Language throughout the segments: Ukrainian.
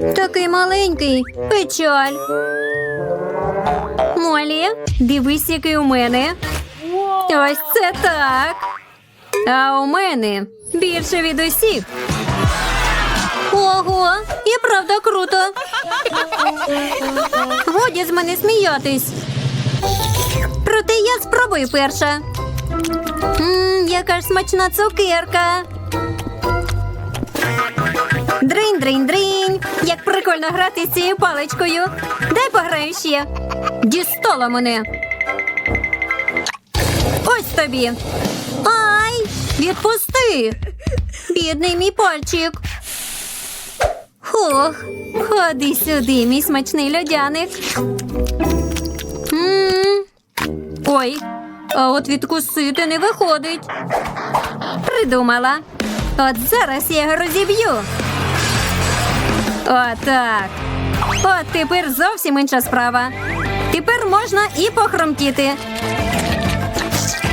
Такий маленький. Печаль. Молі, дивись, який у мене. Ось це так. А у мене більше від усіх. Ого, і правда круто. Годі з мене сміятись. Проте я спробую перша. Ммм, яка ж смачна цукерка. Дринь, дринь, дринь. Як прикольно грати з цією паличкою. Дай пограю ще. Дістала мене. Ось тобі. Ай! Відпусти. Бідний мій пальчик. Ох, ходи сюди, мій смачний льодяник. М. Ой, а от відкусити не виходить. Придумала. От зараз я його розіб'ю. Отак. От тепер зовсім інша справа. Тепер можна і похромтіти.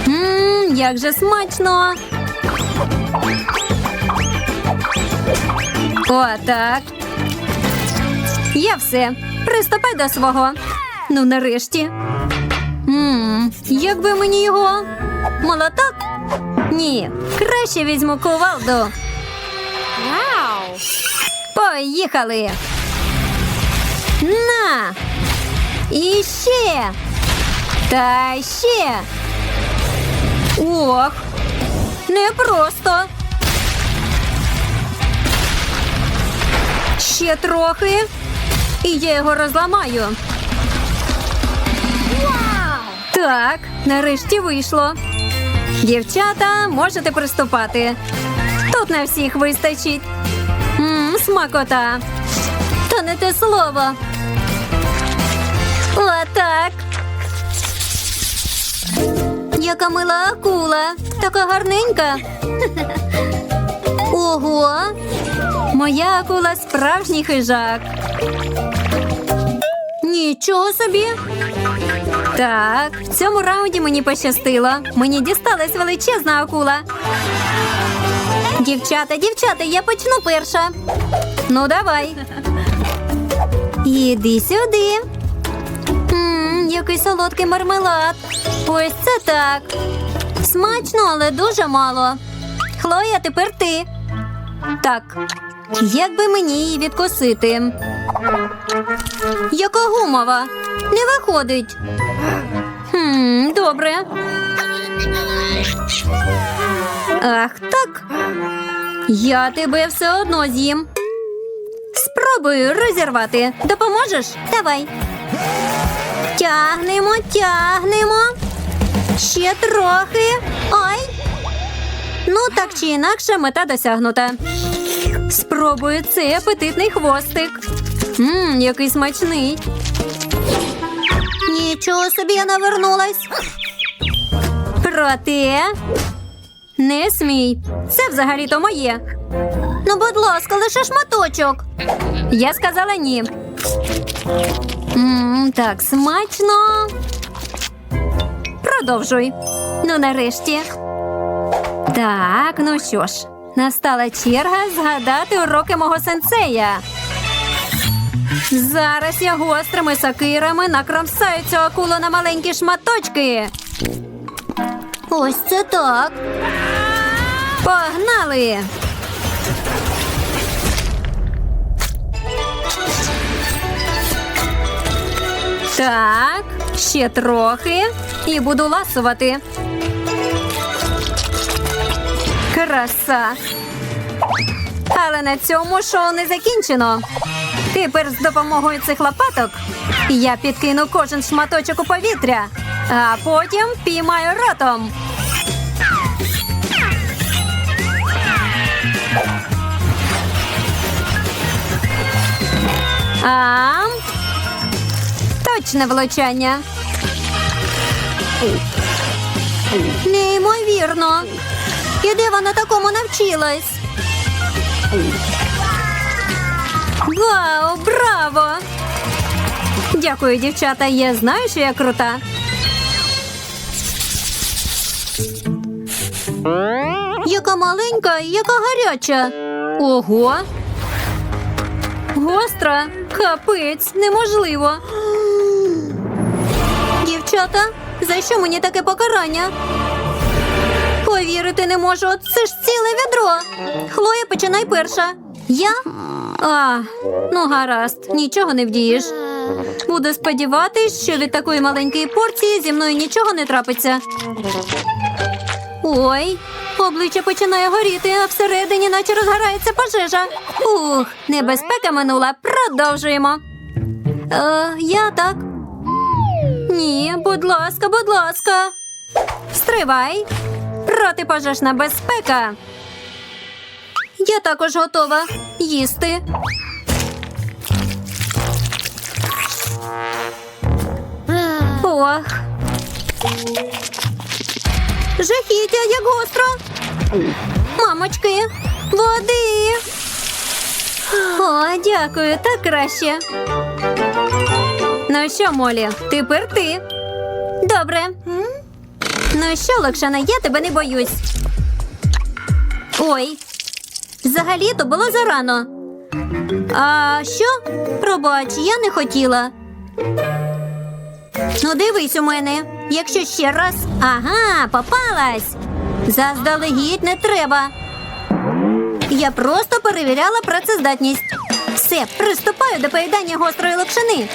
Ммм, як же смачно. Отак. Я все. Приступай до свого. Ну, нарешті. Ммм, як би мені його? Молоток? Ні, краще візьму кувалду. Вау! Поїхали. На. І ще. Та ще. Ох. Непросто. Ще трохи. І я його розламаю. Так, нарешті вийшло. Дівчата, можете приступати. Тут на всіх вистачить. Смакота. Та не те слово. Отак. Яка мила акула. Така гарненька. Ого. Моя акула справжній хижак. Нічого собі. Так, в цьому раунді мені пощастило. Мені дісталась величезна акула. Дівчата, дівчата, я почну перша. Ну, давай. Іди сюди. Ммм, який солодкий мармелад. Ось це так. Смачно, але дуже мало. Хлоя, тепер ти. Так. Як би мені її відкусити? Яка гумова? Не виходить. Хм, добре. Ах, так. Я тебе все одно з'їм. Спробую розірвати. Допоможеш? Давай. Тягнемо, тягнемо. Ще трохи. Ой. Ну, так чи інакше, мета досягнута. Спробую цей апетитний хвостик. Ммм, який смачний. Нічого собі я навернулась. Проте. Не смій. Це взагалі-то моє. Ну, будь ласка, лише шматочок. Я сказала ні. Ммм, так смачно. Продовжуй. Ну, нарешті. Так, ну що ж, настала черга згадати уроки мого сенсея. Зараз я гострими сокирами накромсаю цю акулу на маленькі шматочки. Ось це так. Погнали! Так, ще трохи і буду ласувати. Краса. Але на цьому шоу не закінчено. Тепер з допомогою цих лопаток я підкину кожен шматочок у повітря, а потім піймаю ротом. А точне влучання. Неймовірно. І де вона такому навчилась? Вау, браво! Дякую, дівчата. Я знаю, що я крута. Яка маленька яка гаряча. Ого. Гостра? Капець, неможливо. Дівчата, за що мені таке покарання? Повірити не можу, це ж ціле відро. Хлоя, починай перша. Я? А, ну гаразд, нічого не вдієш. Буду сподіватись, що від такої маленької порції зі мною нічого не трапиться. Ой, обличчя починає горіти, а всередині наче розгорається пожежа. Ух, небезпека минула. Продовжуємо. Е, я так. Ні, будь ласка, будь ласка. Стривай. Протипожежна безпека. Я також готова їсти. Ох. Жахіття, як гостро. Мамочки, води. О, дякую, так краще. Ну що, Молі, тепер ти. Добре. Ну що, Локшана, я тебе не боюсь. Ой. Взагалі-то було зарано. А що? Пробач, я не хотіла. Ну, дивись у мене. Якщо ще раз. Ага, попалась. Заздалегідь не треба. Я просто перевіряла працездатність. Все, приступаю до поїдання гострої локшини.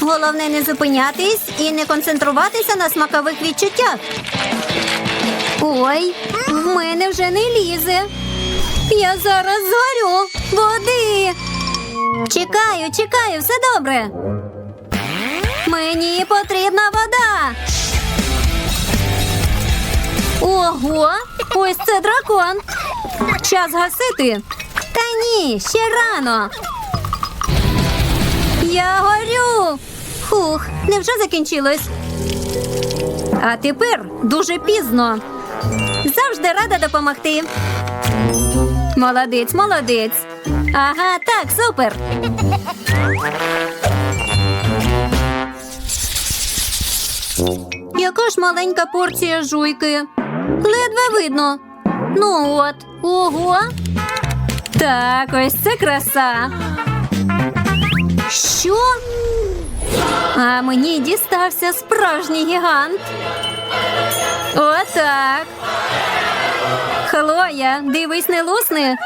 Головне не зупинятись і не концентруватися на смакових відчуттях. Ой, в мене вже не лізе. Я зараз згорю. Води. Чекаю, чекаю, все добре. Мені потрібна вода. Ого, ось це дракон. Час гасити. Та ні, ще рано. Я горю. Фух, невже закінчилось? А тепер дуже пізно. Завжди рада допомогти. Молодець, молодець. Ага, так, супер. Яка ж маленька порція жуйки. Ледве видно. Ну от, ого. Так, ось це краса. Що? А мені дістався справжній гігант. Отак. Хлоя, дивись, не лусни.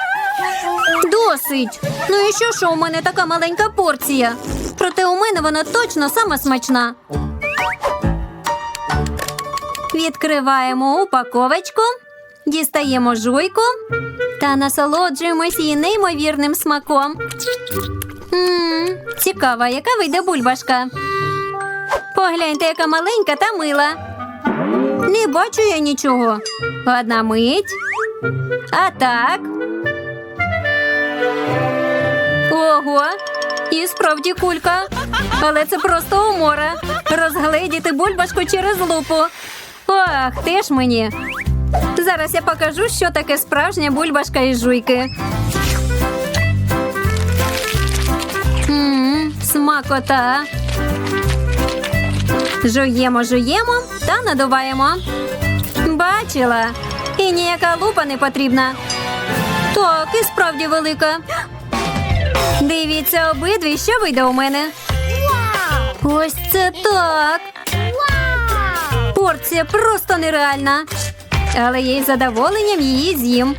Досить. Ну і що, що у мене така маленька порція? Проте у мене вона точно сама смачна. Відкриваємо упаковочку, дістаємо жуйку та насолоджуємось її неймовірним смаком. Ммм, цікава, яка вийде бульбашка. Погляньте, яка маленька та мила. Не бачу я нічого. Одна мить. А так. Ого, і справді кулька. Але це просто умора. Розгледіти бульбашку через лупу. Ох, теж мені. Зараз я покажу, що таке справжня бульбашка із жуйки. Ммм, смакота. Жуємо, жуємо та надуваємо. Бачила. І ніяка лупа не потрібна. Так, і справді велика. Дивіться обидві, що вийде у мене. Ось це так. Порція просто нереальна. Але я із задоволенням її з'їм.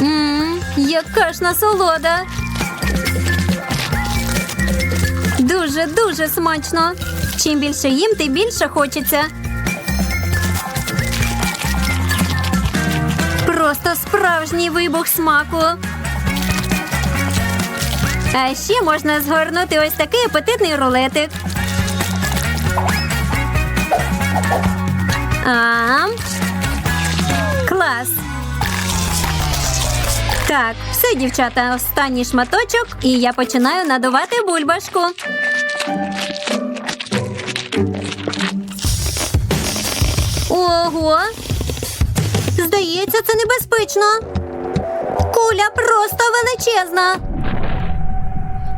Ммм, яка ж насолода. Дуже дуже смачно. Чим більше їм, тим більше хочеться. Просто справжній вибух смаку. А ще можна згорнути ось такий апетитний рулетик. А, клас. Так, все, дівчата, останній шматочок, і я починаю надувати бульбашку. Ого! Здається, це небезпечно. Куля просто величезна.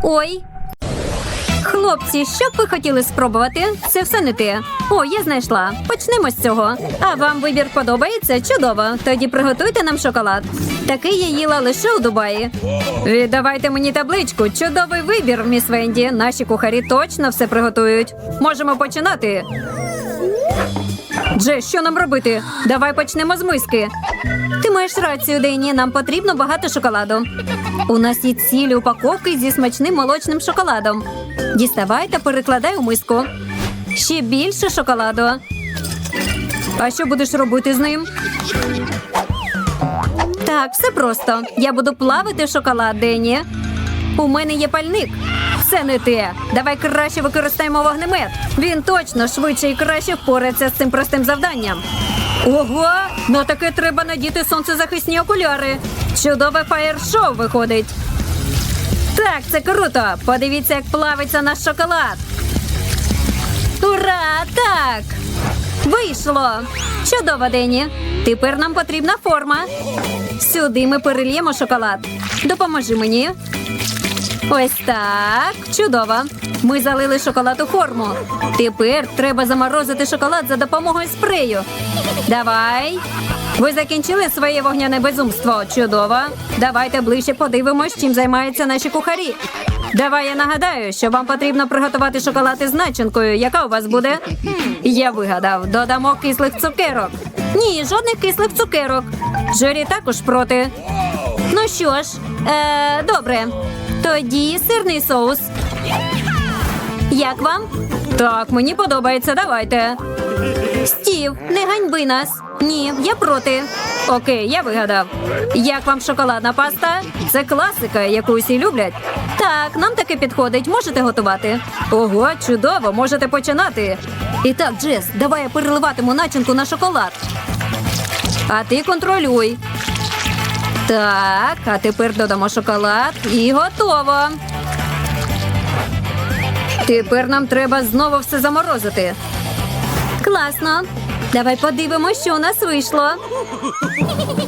Ой. Хлопці, що б ви хотіли спробувати? Це все не те. О, я знайшла. Почнемо з цього. А вам вибір подобається? Чудово. Тоді приготуйте нам шоколад. Такий я їла лише у Дубаї. Віддавайте мені табличку. Чудовий вибір, міс Венді. Наші кухарі точно все приготують. Можемо починати. Дже, що нам робити? Давай почнемо з миски. Ти маєш рацію, Дені. Нам потрібно багато шоколаду. У нас є цілі упаковки зі смачним молочним шоколадом. Діставай та перекладай у миску. Ще більше шоколаду. А що будеш робити з ним? Так, все просто. Я буду плавити шоколад, Дені. У мене є пальник. Це не те. Давай краще використаємо вогнемет. Він точно швидше і краще впорається з цим простим завданням. Ого! На таке треба надіти сонцезахисні окуляри. Чудове фаєр-шоу виходить. Так, це круто. Подивіться, як плавиться наш шоколад. Ура! Так! Вийшло! Чудово, Дені. Тепер нам потрібна форма. Сюди ми перельємо шоколад. Допоможи мені. Ось так. Чудово. Ми залили шоколад у форму. Тепер треба заморозити шоколад за допомогою спрею. Давай. Ви закінчили своє вогняне безумство. Чудово. Давайте ближче подивимось, чим займаються наші кухарі. Давай я нагадаю, що вам потрібно приготувати шоколад із начинкою. Яка у вас буде? Я вигадав. Додамо кислих цукерок. Ні, жодних кислих цукерок. Жорі також проти. Ну що ж, е, добре. Тоді сирний соус. Як вам? Так, мені подобається, давайте. Стів, не ганьби нас. Ні, я проти. Окей, я вигадав. Як вам шоколадна паста? Це класика, яку усі люблять. Так, нам таке підходить. Можете готувати. Ого, чудово, можете починати. І так, Джес, давай я переливатиму начинку на шоколад. А ти контролюй. Так, а тепер додамо шоколад і готово. Тепер нам треба знову все заморозити. Класно. Давай подивимося, що у нас вийшло.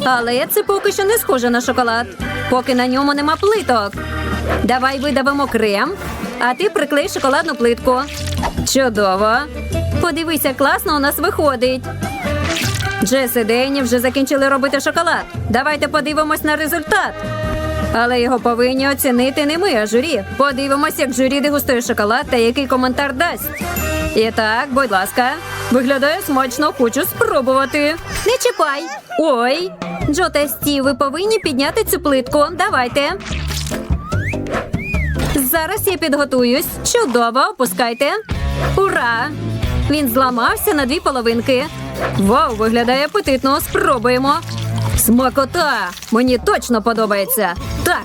Але це поки що не схоже на шоколад, поки на ньому нема плиток. Давай видавимо крем, а ти приклей шоколадну плитку. Чудово. Подивися, класно у нас виходить. Джес і Дені вже закінчили робити шоколад. Давайте подивимось на результат. Але його повинні оцінити не ми, а журі. Подивимось, як журі дегустує шоколад та який коментар дасть. І так, будь ласка, виглядає смачно, хочу спробувати. Не чіпай. Ой. Джо та Стів, ви повинні підняти цю плитку. Давайте. Зараз я підготуюсь. Чудово, опускайте. Ура! Він зламався на дві половинки. Вау, виглядає апетитно. Спробуємо. Смакота! Мені точно подобається. Так.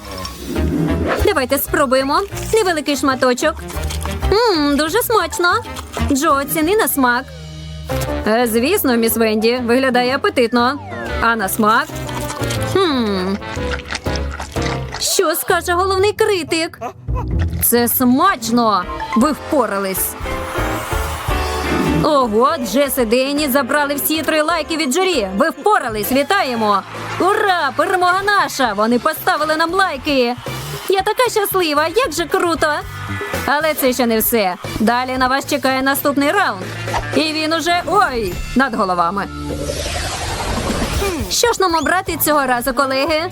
Давайте спробуємо. Невеликий шматочок. Мм, дуже смачно. Джо, оціни на смак. Е, звісно, міс Венді, виглядає апетитно. А на смак? Хм. Що скаже головний критик? Це смачно. Ви впорались. Ого, Джес і Дені забрали всі три лайки від журі. Ви впорались, вітаємо! Ура! Перемога наша! Вони поставили нам лайки. Я така щаслива, як же круто! Але це ще не все. Далі на вас чекає наступний раунд. І він уже ой над головами. Що ж нам обрати цього разу, колеги?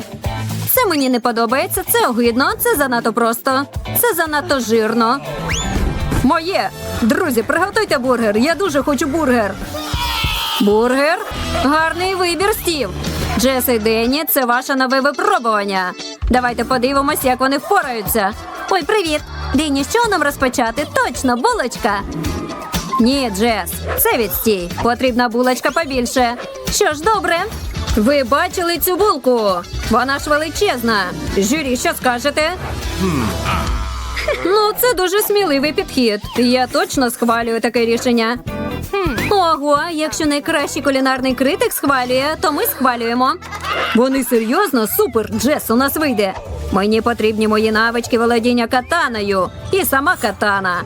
Це мені не подобається, це огидно, це занадто просто, це занадто жирно. Моє. Друзі, приготуйте бургер. Я дуже хочу бургер. Бургер? Гарний вибір, Стів. Джес і Денні, це ваше нове випробування. Давайте подивимось, як вони впораються. Ой, привіт! Денні, що нам розпочати? Точно, булочка. Ні, Джес, це відстій. Потрібна булочка побільше. Що ж, добре. Ви бачили цю булку? Вона ж величезна. Жюрі, що скажете? Ну, це дуже сміливий підхід. Я точно схвалюю таке рішення. Ого, якщо найкращий кулінарний критик схвалює, то ми схвалюємо. Вони серйозно супер, Джес, у нас вийде. Мені потрібні мої навички володіння катаною і сама катана.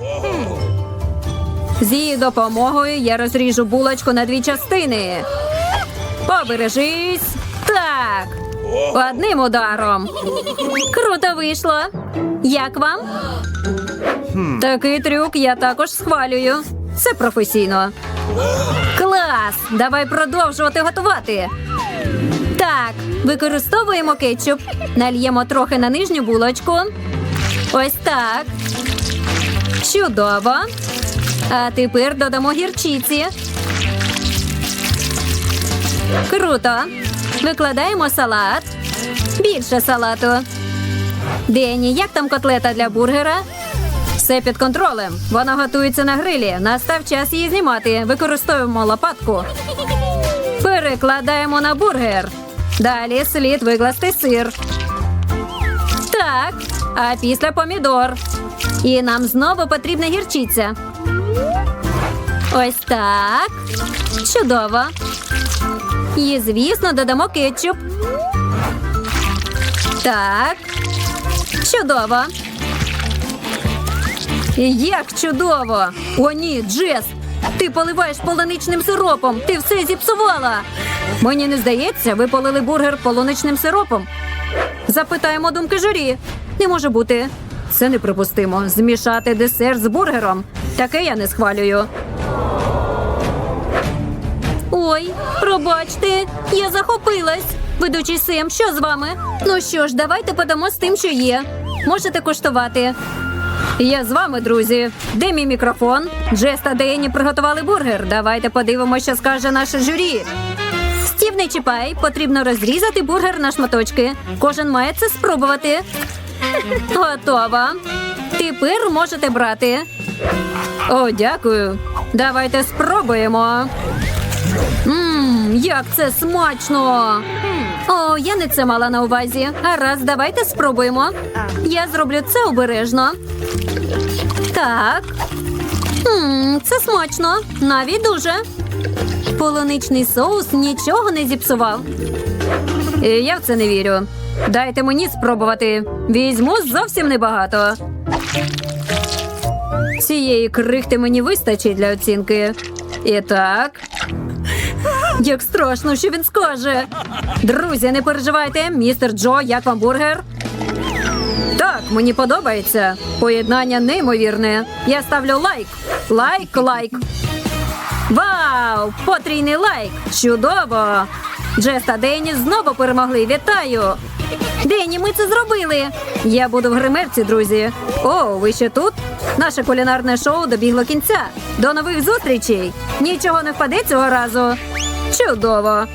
З її допомогою я розріжу булочку на дві частини. Побережись. Так. Одним ударом. Круто вийшло. Як вам? Такий трюк я також схвалюю. Це професійно. Клас! Давай продовжувати готувати. Так, використовуємо кетчуп. Нальємо трохи на нижню булочку. Ось так. Чудово. А тепер додамо гірчиці. Круто. Викладаємо салат. Більше салату. Дені, як там котлета для бургера? Все під контролем. Вона готується на грилі. Настав час її знімати. Використовуємо лопатку. Перекладаємо на бургер. Далі слід викласти сир. Так, а після помідор. І нам знову потрібна гірчиця. Ось так. Чудово. І, звісно, додамо кетчуп. Так. Чудово. Як чудово! О, ні, Джес! Ти поливаєш полуничним сиропом. Ти все зіпсувала. Мені не здається, ви полили бургер полуничним сиропом. Запитаємо думки журі. Не може бути. Це неприпустимо. Змішати десерт з бургером. Таке я не схвалюю. Ой, пробачте, я захопилась. Ведучий Сем, що з вами? Ну що ж, давайте подамо з тим, що є. Можете коштувати. Я з вами, друзі. Де мій мікрофон? Джес та Дені приготували бургер. Давайте подивимося, що скаже наше журі. Стів, не чіпай, потрібно розрізати бургер на шматочки. Кожен має це спробувати. Готово. Тепер можете брати. О, дякую. Давайте спробуємо. Як це смачно! О, я не це мала на увазі. Гаразд, давайте спробуємо. Я зроблю це обережно. Так. Мм, це смачно. Навіть дуже. Полуничний соус нічого не зіпсував. Е, Я в це не вірю. Дайте мені спробувати. Візьму зовсім небагато. Цієї крихти мені вистачить для оцінки. І так. Як страшно, що він скаже. Друзі, не переживайте, містер Джо, як вам бургер? Так, мені подобається. Поєднання неймовірне. Я ставлю лайк. Лайк, лайк. Вау! Потрійний лайк! Чудово! Джес та Дені знову перемогли. Вітаю! Дені, ми це зробили! Я буду в гримерці, друзі. О, ви ще тут? Наше кулінарне шоу добігло кінця. До нових зустрічей! Нічого не впаде цього разу. Чудово!